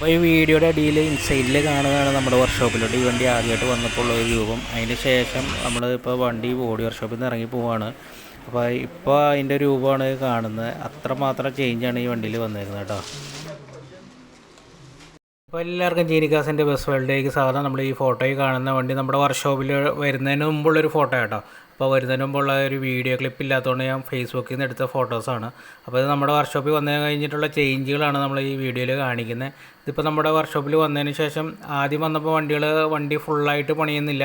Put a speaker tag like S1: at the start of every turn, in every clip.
S1: അപ്പോൾ ഈ വീഡിയോയുടെ അടിയിൽ ഇൻസൈഡിൽ കാണുന്നതാണ് നമ്മുടെ വർക്ക്ഷോപ്പിലോട്ട് ഈ വണ്ടി ആദ്യമായിട്ട് വന്നപ്പോൾ ഉള്ള ഒരു രൂപം. അതിന് ശേഷം നമ്മൾ ഇപ്പോൾ വണ്ടി ബോഡി വർക്ക്ഷോപ്പിൽ നിന്ന് ഇറങ്ങി പോവുകയാണ് അപ്പോൾ ഇപ്പോൾ അതിന്റെ രൂപമാണ് കാണുന്നത്. അത്രമാത്രം ചേഞ്ചാണ് ഈ വണ്ടിയിൽ വന്നിരുന്നത് കേട്ടോ. അപ്പോൾ എല്ലാവർക്കും ജീനിക്കാസിന്റെ ബസ് വേൾഡിലേക്ക് സാധാരണ നമ്മൾ ഈ ഫോട്ടോയിൽ കാണുന്ന വണ്ടി നമ്മുടെ വർക്ക്ഷോപ്പിൽ വരുന്നതിന് മുമ്പുള്ളൊരു ഫോട്ടോ കേട്ടോ. അപ്പോൾ വരുന്നതിന് മുമ്പുള്ള ഒരു വീഡിയോ ക്ലിപ്പ് ഇല്ലാത്തതുകൊണ്ട് ഞാൻ ഫേസ്ബുക്കിൽ നിന്ന് എടുത്ത ഫോട്ടോസാണ് അപ്പോൾ ഇത് നമ്മുടെ വർക്ക്ഷോപ്പിൽ വന്നു കഴിഞ്ഞിട്ടുള്ള ചേഞ്ചുകളാണ് നമ്മൾ ഈ വീഡിയോയിൽ കാണിക്കുന്നത്. ഇതിപ്പോൾ നമ്മുടെ വർക്ക്ഷോപ്പിൽ വന്നതിന് ശേഷം ആദ്യം വന്നപ്പോൾ വണ്ടികൾ വണ്ടി ഫുള്ളായിട്ട് പണിയുന്നില്ല.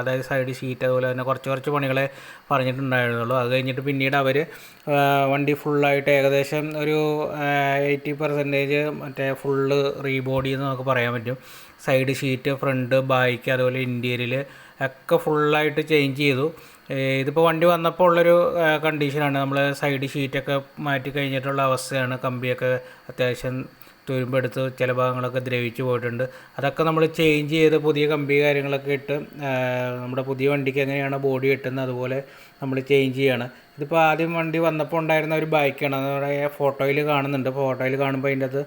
S1: അതായത് സൈഡ് ഷീറ്റ് അതുപോലെ തന്നെ കുറച്ച് കുറച്ച് പണികളെ പറഞ്ഞിട്ടുണ്ടായിരുന്നുള്ളൂ. അത് കഴിഞ്ഞിട്ട് പിന്നീട് അവർ വണ്ടി ഫുള്ളായിട്ട് ഏകദേശം ഒരു എയ്റ്റി പെർസെന്റേജ് മറ്റേ ഫുള്ള് റീബോഡി എന്ന് നമുക്ക് പറയാൻ പറ്റും. സൈഡ് ഷീറ്റ് ഫ്രണ്ട് ബാക്ക് അതുപോലെ ഇന്റീരിയൽ ഒക്കെ ഫുള്ളായിട്ട് ചേഞ്ച് ചെയ്തു. ഇതിപ്പോൾ വണ്ടി വന്നപ്പോൾ ഉള്ളൊരു കണ്ടീഷനാണ് നമ്മൾ സൈഡ് ഷീറ്റൊക്കെ മാറ്റി കഴിഞ്ഞിട്ടുള്ള അവസ്ഥയാണ്. കമ്പിയൊക്കെ അത്യാവശ്യം തുരുമ്പെടുത്ത് ചില ഭാഗങ്ങളൊക്കെ ദ്രവിച്ചു പോയിട്ടുണ്ട്. അതൊക്കെ നമ്മൾ ചേഞ്ച് ചെയ്ത് പുതിയ കമ്പി കാര്യങ്ങളൊക്കെ ഇട്ട് നമ്മുടെ പുതിയ വണ്ടിക്ക് എങ്ങനെയാണ് ബോഡി കിട്ടുന്നത് അതുപോലെ നമ്മൾ ചേഞ്ച് ചെയ്യാണ്. ഇതിപ്പോൾ ആദ്യം വണ്ടി വന്നപ്പോൾ ഉണ്ടായിരുന്ന ഒരു ബൈക്കാണ് നമ്മുടെ ഫോട്ടോയിൽ കാണുന്നുണ്ട്. ഫോട്ടോയിൽ കാണുമ്പോൾ അതിന്റെ അത്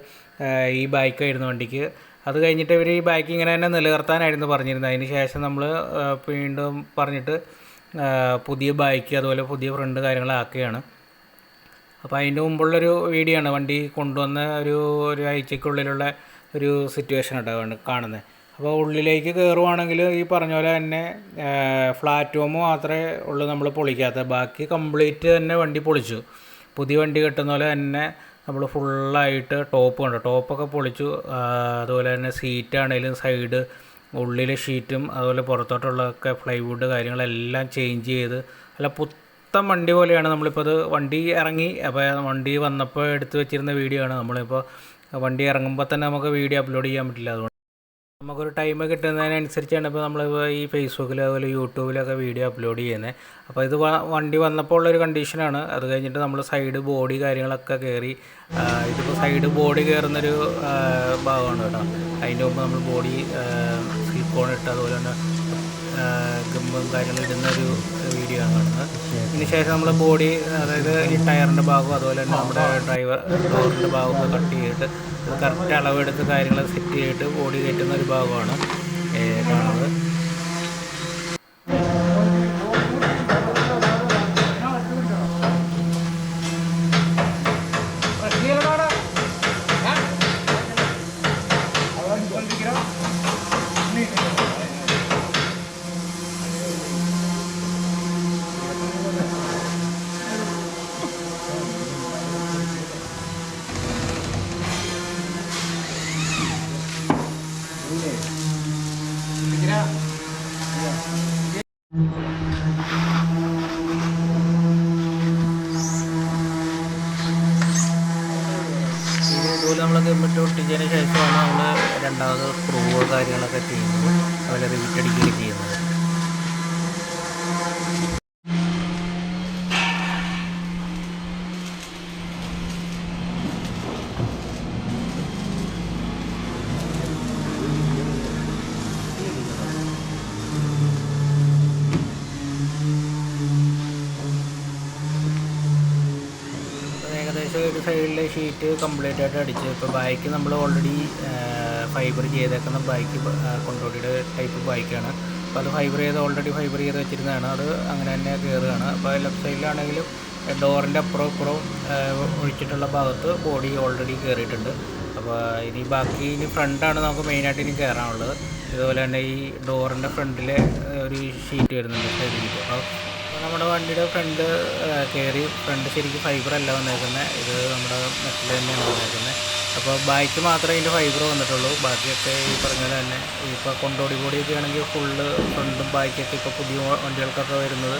S1: ഈ ബൈക്കായിരുന്നു വണ്ടിക്ക്. അത് കഴിഞ്ഞിട്ട് ഇവർ ഈ ബൈക്ക് ഇങ്ങനെ തന്നെ നിലനിർത്താനായിരുന്നു പറഞ്ഞിരുന്നത്. അതിന് ശേഷം നമ്മൾ വീണ്ടും പറഞ്ഞിട്ട് പുതിയ ബൈക്ക് അതുപോലെ പുതിയ ഫ്രണ്ട് കാര്യങ്ങളാക്കുകയാണ് അപ്പോൾ അതിന്റെ മുമ്പുള്ളൊരു വീഡിയോ ആണ് വണ്ടി കൊണ്ടുവന്ന ഒരു ഒരു ആഴ്ചക്കുള്ളിലുള്ള ഒരു സിറ്റുവേഷൻ ഉണ്ടാവും കാണുന്നത്. അപ്പോൾ ഉള്ളിലേക്ക് കയറുവാണെങ്കിൽ ഈ പറഞ്ഞ പോലെ തന്നെ പ്ലാറ്റ്ഫോം മാത്രമേ ഉള്ളൂ നമ്മൾ പൊളിക്കാത്ത ബാക്കി കംപ്ലീറ്റ് തന്നെ വണ്ടി പൊളിച്ചു. പുതിയ വണ്ടി കിട്ടുന്ന പോലെ തന്നെ നമ്മൾ ഫുള്ളായിട്ട് ടോപ്പ് കണ്ടു. ടോപ്പൊക്കെ പൊളിച്ചു. അതുപോലെ തന്നെ സീറ്റാണേലും സൈഡ് ഉള്ളിലെ ഷീറ്റും അതുപോലെ പുറത്തോട്ടുള്ളതൊക്കെ പ്ലൈവുഡ് കാര്യങ്ങളെല്ലാം ചേഞ്ച് ചെയ്ത്. അല്ല പുത്തൻ വണ്ടി പോലെയാണ് നമ്മളിപ്പോൾ അത് വണ്ടി ഇറങ്ങി. അപ്പോൾ വണ്ടി വന്നപ്പോൾ എടുത്തു വെച്ചിരുന്ന വീഡിയോ ആണ്. നമ്മളിപ്പോൾ വണ്ടി ഇറങ്ങുമ്പോൾ തന്നെ നമുക്ക് വീഡിയോ അപ്ലോഡ് ചെയ്യാൻ പറ്റില്ല. അതുകൊണ്ട് നമുക്കൊരു ടൈം കിട്ടുന്നതിനനുസരിച്ചാണ് ഇപ്പോൾ നമ്മൾ ഈ ഫേസ്ബുക്കിൽ അതുപോലെ യൂട്യൂബിലൊക്കെ വീഡിയോ അപ്ലോഡ് ചെയ്യുന്നത് അപ്പോൾ ഇത് വണ്ടി വന്നപ്പോൾ ഉള്ളൊരു കണ്ടീഷനാണ് അത് കഴിഞ്ഞിട്ട് നമ്മൾ സൈഡ് ബോഡി കാര്യങ്ങളൊക്കെ കയറി ഇതിപ്പോൾ സൈഡ് ബോഡി കയറുന്നൊരു ഭാഗമാണ് കേട്ടോ. അതിന്റെ മുമ്പ് നമ്മൾ ബോഡി സിലിക്കോൺ ഇട്ട് അതുപോലെ തന്നെ ഗമ്മും കാര്യങ്ങളും ഇടുന്ന ഒരു വീഡിയോ ആണ് കാണുന്നത്. ഇതിന് ശേഷം നമ്മൾ ബോഡി അതായത് ഈ ടയറിന്റെ ഭാഗവും അതുപോലെ തന്നെ നമ്മുടെ ഡ്രൈവർ ഡോറിന്റെ ഭാഗമൊക്കെ കട്ട് ചെയ്തിട്ട് കറക്റ്റ് അളവെടുത്ത് കാര്യങ്ങൾ സെറ്റ് ചെയ്തിട്ട് ബോഡി കയറ്റുന്ന ഒരു ഭാഗമാണ് കാണുന്നത്. നമ്മൾ ഗമ്മിട്ട് ഒട്ടിച്ചതിന് ശേഷമാണ് നമ്മൾ രണ്ടാമത് സ്ക്രൂ കാര്യങ്ങളൊക്കെ ചെയ്യുന്നത്. അതുപോലെ റിവിറ്റ് അടിക്കുകയും ചെയ്യുന്നത് ഏകദേശം സൈഡിലെ ഷീറ്റ് കംപ്ലീറ്റ് ആയിട്ട് അടിച്ച്. ഇപ്പോൾ ബാക്ക് നമ്മൾ ഓൾറെഡി ഫൈബർ ചെയ്തേക്കുന്ന ബാക്ക് കൊണ്ടോടിയുടെ ടൈപ്പ് ബാക്കാണ് അപ്പോൾ അത് ഫൈബർ ചെയ്ത് ഓൾറെഡി ഫൈബർ ചെയ്ത് വെച്ചിരുന്നതാണ്. അത് അങ്ങനെ തന്നെ കയറുകയാണ് അപ്പോൾ ലെഫ്റ്റ് സൈഡിലാണെങ്കിലും ഡോറിന്റെ അപ്പുറം ഇപ്പുറവും ഒഴിച്ചിട്ടുള്ള ഭാഗത്ത് ബോഡി ഓൾറെഡി കയറിയിട്ടുണ്ട് അപ്പോൾ ഇനി ബാക്കി ഇനി ഫ്രണ്ടാണ് നമുക്ക് മെയിനായിട്ട് ഇനി കയറാനുള്ളത് ഇതുപോലെ തന്നെ ഈ ഡോറിന്റെ ഫ്രണ്ടിലെ ഒരു ഷീറ്റ് വരുന്നുണ്ട്. സൈഡ് അപ്പോൾ നമ്മുടെ വണ്ടിയുടെ ഫ്രണ്ട് കയറി ഫ്രണ്ട് ശരിക്കും ഫൈബർ അല്ല വന്നേക്കുന്നത് ഇത് നമ്മുടെ മെറ്റൽ തന്നെയാണ് വന്നേക്കുന്നത് അപ്പോൾ ബാക്ക് മാത്രമേ ഇതിന്റെ ഫൈബർ വന്നിട്ടുള്ളൂ. ബാക്കിയൊക്കെ ഈ പറഞ്ഞ പോലെ തന്നെ ഇപ്പോൾ കൊണ്ടോടി കൂടിയൊക്കെ ആണെങ്കിൽ ഫുള്ള് ഫ്രണ്ടും ബാക്കൊക്കെ ഇപ്പോൾ പുതിയ വണ്ടികൾക്കൊക്കെ വരുന്നത്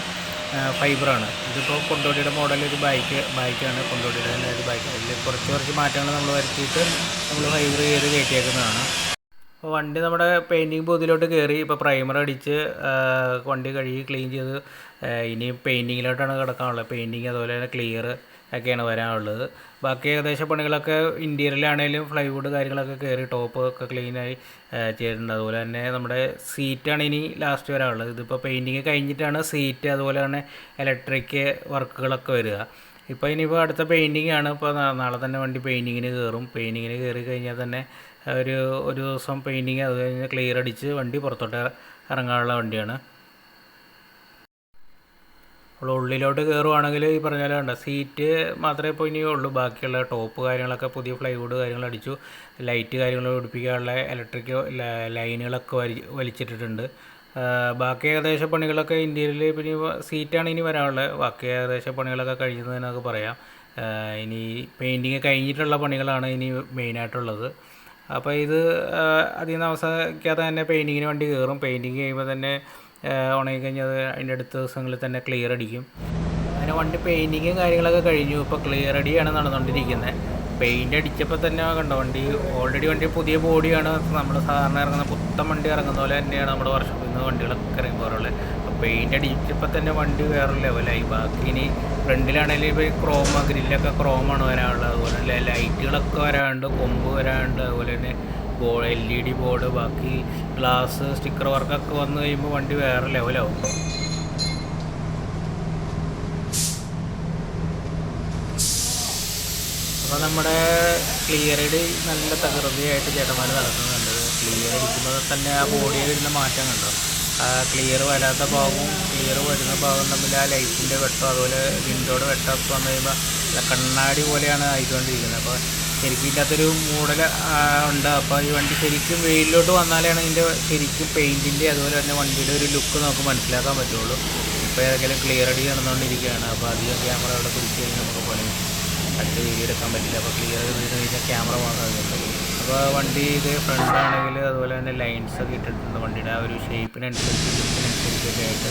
S1: ഫൈബറാണ് ഇതിപ്പോൾ കൊണ്ടോടിയുടെ മോഡൽ ഒരു ബൈക്ക് ബൈക്കാണ് കൊണ്ടോടിയുടെ തന്നെ ഒരു ബൈക്ക് അതിൽ കുറച്ച് കുറച്ച് മാറ്റങ്ങൾ നമ്മൾ വരുത്തിയിട്ട് നമ്മൾ ഫൈബർ ചെയ്ത് കയറ്റിയേക്കുന്നതാണ്. അപ്പോൾ വണ്ടി നമ്മുടെ പെയിന്റിങ് ബൂത്തിലോട്ട് കയറി ഇപ്പോൾ പ്രൈമർ അടിച്ച് വണ്ടി കഴുകി ക്ലീൻ ചെയ്ത് ഇനി പെയിന്റിങ്ങിലോട്ടാണ് കിടക്കാനുള്ളത്. പെയിന്റിങ് അതുപോലെ തന്നെ ക്ലിയർ ഒക്കെയാണ് വരാനുള്ളത്. ബാക്കി ഏകദേശം പണികളൊക്കെ ഇന്റീരിയലാണേലും ഫ്ലൈവുഡ് കാര്യങ്ങളൊക്കെ കയറി ടോപ്പ് ഒക്കെ ക്ലീനായി ചെയ്തിട്ടുണ്ട് അതുപോലെ തന്നെ നമ്മുടെ സീറ്റാണ് ഇനി ലാസ്റ്റ് വരാനുള്ളത്. ഇതിപ്പോൾ പെയിന്റിങ് കഴിഞ്ഞിട്ടാണ് സീറ്റ് അതുപോലെ തന്നെ ഇലക്ട്രിക് വർക്കുകളൊക്കെ വരിക. ഇപ്പോൾ ഇനിയിപ്പോൾ അടുത്ത പെയിന്റിങ് ആണ്. ഇപ്പോൾ നാളെ തന്നെ വണ്ടി പെയിന്റിങ്ങിന് കയറും പെയിന്റിങ്ങിന് കയറി കഴിഞ്ഞാൽ തന്നെ ഒരു ഒരു ദിവസം പെയിന്റിങ് അത് കഴിഞ്ഞ് ക്ലിയർ അടിച്ച് വണ്ടി പുറത്തോട്ട് ഇറങ്ങാനുള്ള വണ്ടിയാണ്. അപ്പോൾ ഉള്ളിലോട്ട് കയറുവാണെങ്കിൽ ഈ പറഞ്ഞ പോലെ സീറ്റ് മാത്രമേ ഇപ്പോൾ ഇനിയേ ഉള്ളൂ. ബാക്കിയുള്ള ടോപ്പ് കാര്യങ്ങളൊക്കെ പുതിയ പ്ലൈവുഡ് കാര്യങ്ങൾ അടിച്ചു ലൈറ്റ് കാര്യങ്ങൾ പിടിപ്പിക്കാനുള്ള ഇലക്ട്രിക് ലൈനുകളൊക്കെ വലി വലിച്ചിട്ടിട്ടുണ്ട്. ബാക്കി ഏകദേശ പണികളൊക്കെ ഇന്ത്യയിൽ പിന്നെ സീറ്റാണ് ഇനി വരാനുള്ളത്. ബാക്കി ഏകദേശ പണികളൊക്കെ കഴിയുന്നതിനൊക്കെ പറയാം. ഇനി പെയിന്റിങ് കഴിഞ്ഞിട്ടുള്ള പണികളാണ് ഇനി മെയിനായിട്ടുള്ളത് അപ്പോൾ ഇത് അതിൽ നിന്ന് അവസാനിക്കാതെ തന്നെ പെയിന്റിങ്ങിന് വണ്ടി കയറും പെയിന്റിങ് ചെയ്യുമ്പോൾ തന്നെ ഉണങ്ങി കഴിഞ്ഞാൽ അത് അതിന്റെ അടുത്ത ദിവസങ്ങളിൽ തന്നെ ക്ലിയർ അടിക്കും. അങ്ങനെ വണ്ടി പെയിന്റിങ്ങും കാര്യങ്ങളൊക്കെ കഴിഞ്ഞു. ഇപ്പോൾ ക്ലിയർ അടിയാണ് നടന്നുകൊണ്ടിരിക്കുന്നത് പെയിന്റ് അടിച്ചപ്പോൾ തന്നെ കണ്ടോ വണ്ടി ഓൾറെഡി വണ്ടി പുതിയ ബോഡിയാണ് നമ്മൾ സാധാരണ ഇറങ്ങുന്ന പുത്തൻ വണ്ടി ഇറങ്ങുന്ന പോലെ തന്നെയാണ് നമ്മുടെ വർഷത്തിൽ നിന്ന് വണ്ടികളൊക്കെ ഇറങ്ങി പോകാറുള്ളത് പെയിന്റ് അടിച്ചപ്പോൾ തന്നെ വണ്ടി വേറെ ലെവലായി ബാക്കി ഇനി ഫ്രണ്ടിലാണെങ്കിൽ ഇപ്പോൾ ക്രോമ ഗ്രില്ലൊക്കെ ക്രോമാണ് വരാനുള്ളത്. അതുപോലെ തന്നെ ലൈറ്റുകളൊക്കെ വരാനുണ്ട് കൊമ്പ് വരാനുണ്ട്. അതുപോലെ തന്നെ ബോ എൽ ഇ ഡി ബോർഡ് ബാക്കി ഗ്ലാസ് സ്റ്റിക്കർ വർക്കൊക്കെ വന്നു കഴിയുമ്പോൾ വണ്ടി വേറെ ലെവലാവും അപ്പോൾ നമ്മുടെ ക്ലിയർ നല്ല തകൃതിയായിട്ട് ചേട്ടന്മാർ നടത്തുന്നുണ്ട് ക്ലിയർ അടിക്കുമ്പോൾ തന്നെ ആ ബോഡിയിൽ വരുന്ന മാറ്റം കണ്ടോ? ക്ലിയർ വരാത്ത ഭാഗവും ക്ലിയർ വരുന്ന ഭാഗവും തമ്മിൽ ആ ലൈറ്റിന്റെ വെട്ടം അതുപോലെ വിൻഡോയുടെ വെട്ടമൊക്കെ വന്നു കഴിയുമ്പോൾ കണ്ണാടി പോലെയാണ് ആയിക്കൊണ്ടിരിക്കുന്നത്. അപ്പോൾ ശരിക്കും ഇല്ലാത്തൊരു മൂടൽ ഉണ്ട്. അപ്പോൾ ഈ വണ്ടി ശരിക്കും വെയിലിലോട്ട് വന്നാലാണ് ഇതിന്റെ ശരിക്കും പെയിന്റിന്റെ അതുപോലെ തന്നെ വണ്ടിയുടെ ഒരു ലുക്ക് നമുക്ക് മനസ്സിലാക്കാൻ പറ്റുള്ളൂ. ഇപ്പോൾ ഏതെങ്കിലും ക്ലിയർ അടി നടന്നുകൊണ്ടിരിക്കുകയാണ്. അപ്പോൾ അധികം ക്യാമറ അവിടെ പിടിച്ച് കഴിഞ്ഞാൽ നമുക്ക് പോലെ അടുത്ത് വീഡിയോ എടുക്കാൻ പറ്റില്ല. അപ്പോൾ ക്ലിയർ ചെയ്ത് കഴിഞ്ഞാൽ ക്യാമറ മാത്രമേ അപ്പോൾ വണ്ടി ഇത് ഫ്രണ്ട് ആണെങ്കിൽ അതുപോലെ തന്നെ ലൈൻസ് ഒക്കെ ഇട്ടിട്ടുണ്ട്. വണ്ടിയുടെ ആ ഒരു ഷേപ്പിനനുസരിച്ച് ലുക്കിനനുസരിച്ചൊക്കെ ആയിട്ട്.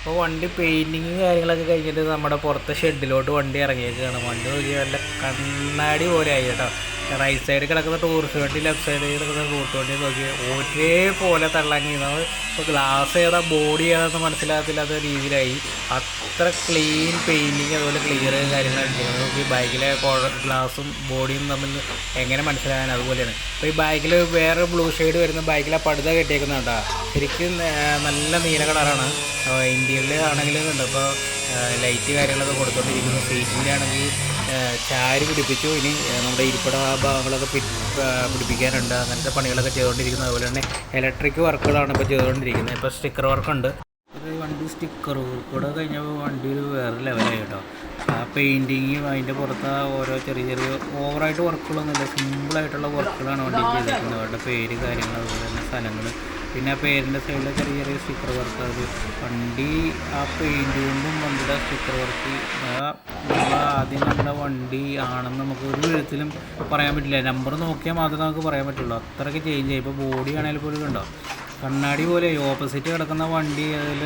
S1: അപ്പോൾ വണ്ടി പെയിന്റിങ് കാര്യങ്ങളൊക്കെ കഴിഞ്ഞിട്ട് നമ്മുടെ പുറത്തെ ഷെഡിലോട്ട് വണ്ടി ഇറങ്ങിയേക്കാണ്. വണ്ടി നോക്കി നല്ല കണ്ണാടി പോലെ ആയി കേട്ടോ. റൈറ്റ് സൈഡിൽ കിടക്കുന്ന ടൂറിസ്റ്റ് വണ്ടി ലെഫ്റ്റ് സൈഡിൽ കിടക്കുന്ന റൂട്ട് വണ്ടി നോക്കി. ഒരേപോലെ തള്ളാങ്ങി നമ്മൾ ഇപ്പോൾ ഗ്ലാസ് ഏതാ ബോഡി ഏതാണെന്ന് മനസ്സിലാകത്തില്ലാത്ത രീതിയിലായി. അത്ര ക്ലീൻ പെയിന്റിങ് അതുപോലെ ക്ലിയർ കാര്യങ്ങളൊക്കെ നമുക്ക് ഈ ബൈക്കിലെ ഗ്ലാസും ബോഡിയും തമ്മിൽ എങ്ങനെ മനസ്സിലാകാൻ അതുപോലെയാണ്. അപ്പോൾ ഈ ബൈക്കിൽ വേറെ ബ്ലൂ ഷെയ്ഡ് വരുന്ന ബൈക്കിലെ പടുത കെട്ടിയേക്കുന്നുണ്ടോ ശരിക്കും നല്ല നീല കളറാണ് ഇന്ത്യയിൽ ആണെങ്കിലും ഉണ്ട്. ഇപ്പോൾ ലൈറ്റ് കാര്യങ്ങളൊക്കെ കൊടുത്തോണ്ടിരിക്കുന്നു. സീറ്റിന്റെ ആണെങ്കിൽ ചാരി പിടിപ്പിച്ചു. ഇനി നമ്മുടെ ഇരിപ്പിട ഭാഗങ്ങളൊക്കെ പിടിപ്പിക്കാനുണ്ട്. അങ്ങനത്തെ പണികളൊക്കെ ചെയ്തുകൊണ്ടിരിക്കുന്നത് അതുപോലെ തന്നെ ഇലക്ട്രിക് വർക്കുകളാണ് ഇപ്പോൾ ചെയ്തുകൊണ്ടിരിക്കുന്നത്. ഇപ്പോൾ സ്റ്റിക്കർ വർക്കുണ്ട് വണ്ടി സ്റ്റിക്കർ കൂടെ കഴിഞ്ഞപ്പോൾ വണ്ടിയിൽ വേറെ ലെവലായി കേട്ടോ. ആ പെയിന്റിങ്ങും അതിന്റെ പുറത്ത് ഓരോ ചെറിയ ചെറിയ ഓവറായിട്ട് വർക്കുകളൊന്നുമില്ല സിമ്പിളായിട്ടുള്ള വർക്കുകളാണ് വണ്ടി ചെയ്തിരിക്കുന്നത്. അവരുടെ പേര് കാര്യങ്ങൾ അതുപോലെ തന്നെ സ്ഥലങ്ങൾ പിന്നെ ആ പേരിന്റെ സൈഡിൽ ചെറിയ ചെറിയ സ്റ്റിക്കർ വർക്ക് അത് വണ്ടി ആ പെയിന്റ് കൊണ്ടും വണ്ടിയുടെ സ്റ്റിക്കർ വർക്ക് ആദ്യം നമ്മുടെ വണ്ടി ആണെന്ന് നമുക്ക് ഒരു വിധത്തിലും പറയാൻ പറ്റില്ല. നമ്പർ നോക്കിയാൽ മാത്രമേ നമുക്ക് പറയാൻ പറ്റുള്ളൂ. അത്രയ്ക്ക് ചേഞ്ച് ആയി. ഇപ്പോൾ ബോഡി ആണെങ്കിൽ പോലും കണ്ടോ കണ്ണാടി പോലെ ഓപ്പോസിറ്റ് കിടക്കുന്ന വണ്ടി അതിൽ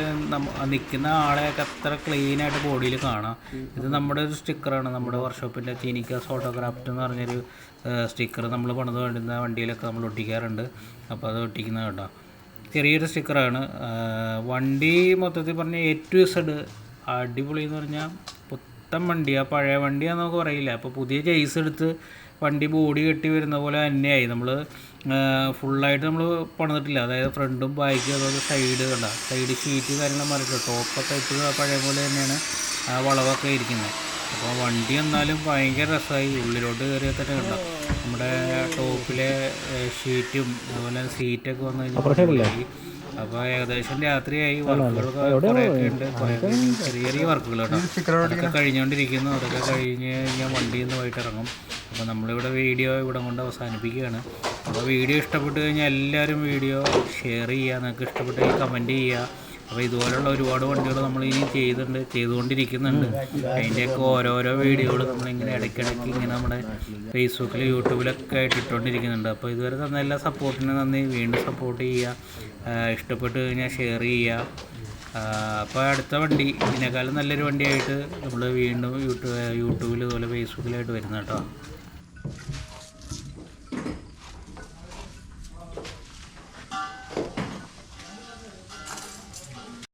S1: നിൽക്കുന്ന ആളെയൊക്കെ അത്ര ക്ലീൻ ആയിട്ട് ബോഡിയിൽ കാണാം. ഇത് നമ്മുടെ ഒരു സ്റ്റിക്കറാണ് നമ്മുടെ വർക്ക്ഷോപ്പിന്റെ ചീനിക്കാസ് ഫോട്ടോഗ്രാഫ്റ്റ് എന്ന് പറഞ്ഞൊരു സ്റ്റിക്കർ നമ്മൾ പണിത് വേണ്ടുന്ന വണ്ടിയിലൊക്കെ നമ്മൾ ഒട്ടിക്കാറുണ്ട്. അപ്പോൾ അത് ഒട്ടിക്കുന്നത് കേട്ടോ ചെറിയൊരു സ്റ്റിക്കറാണ് വണ്ടി മൊത്തത്തിൽ പറഞ്ഞാൽ എ ടു സെഡ് അടിപൊളി എന്ന് പറഞ്ഞാൽ പുത്തൻ വണ്ടിയാണ് പഴയ വണ്ടിയാണെന്ന് നമുക്ക് പറയില്ല. അപ്പോൾ പുതിയ ചേസ് എടുത്ത് വണ്ടി ബോഡി കെട്ടി വരുന്ന പോലെ തന്നെയായി. നമ്മൾ ഫുള്ളായിട്ട് നമ്മൾ പണിതിട്ടില്ല. അതായത് ഫ്രണ്ടും ബാക്കും അതുപോലെ സൈഡ് കണ്ട സൈഡ് ഷീറ്റ് കാര്യങ്ങൾ മാറിയിട്ട് ടോപ്പൊക്കെ ഇപ്പോഴും പഴയ പോലെ തന്നെയാണ് ആ വളവൊക്കെ ഇരിക്കുന്നത്. അപ്പോൾ വണ്ടി എന്നാലും ഭയങ്കര രസമായി ഉള്ളിലോട്ട് കയറിയൊക്കെ കണ്ടോ. കണ്ട നമ്മുടെ ടോപ്പിലെ ഷീറ്റും അതുപോലെ സീറ്റൊക്കെ വന്നു കഴിഞ്ഞാൽ അപ്പോൾ ഏകദേശം രാത്രിയായി. വർക്കുകളൊക്കെ കുറേയൊക്കെ ഉണ്ട് ചെറിയ ചെറിയ വർക്കുകൾ കേട്ടോ. അതൊക്കെ കഴിഞ്ഞുകൊണ്ടിരിക്കുന്നു അതൊക്കെ കഴിഞ്ഞ് കഴിഞ്ഞാൽ വണ്ടിയിൽ നിന്ന് പോയിട്ട് ഇറങ്ങും. അപ്പോൾ നമ്മളിവിടെ വീഡിയോ ഇവിടെ കൊണ്ട് അവസാനിപ്പിക്കുകയാണ്. അപ്പോൾ വീഡിയോ ഇഷ്ടപ്പെട്ട് കഴിഞ്ഞാൽ എല്ലാവരും വീഡിയോ ഷെയർ ചെയ്യുക നിങ്ങൾക്ക് ഇഷ്ടപ്പെട്ടെങ്കിൽ കമന്റ് ചെയ്യുക. അപ്പോൾ ഇതുപോലുള്ള ഒരുപാട് വണ്ടികൾ നമ്മൾ ഇനി ചെയ്തിട്ടുണ്ട് ചെയ്തുകൊണ്ടിരിക്കുന്നുണ്ട്. അതിന്റെയൊക്കെ ഓരോരോ വീഡിയോകൾ നമ്മളിങ്ങനെ ഇടയ്ക്കിടയ്ക്ക് ഇങ്ങനെ നമ്മുടെ ഫേസ്ബുക്കിൽ യൂട്യൂബിലൊക്കെ ആയിട്ട് ഇട്ടുകൊണ്ടിരിക്കുന്നുണ്ട്. അപ്പോൾ ഇതുവരെ തന്ന എല്ലാ സപ്പോർട്ടിനും നന്ദി. വീണ്ടും സപ്പോർട്ട് ചെയ്യുക. ഇഷ്ടപ്പെട്ട് കഴിഞ്ഞാൽ ഷെയർ ചെയ്യുക. അപ്പോൾ അടുത്ത വണ്ടി ഇതിനേക്കാളും നല്ലൊരു വണ്ടിയായിട്ട് നമ്മൾ വീണ്ടും യൂട്യൂബ് യൂട്യൂബിൽ ഇതുപോലെ ഫേസ്ബുക്കിലായിട്ട് വരുന്ന കേട്ടോ.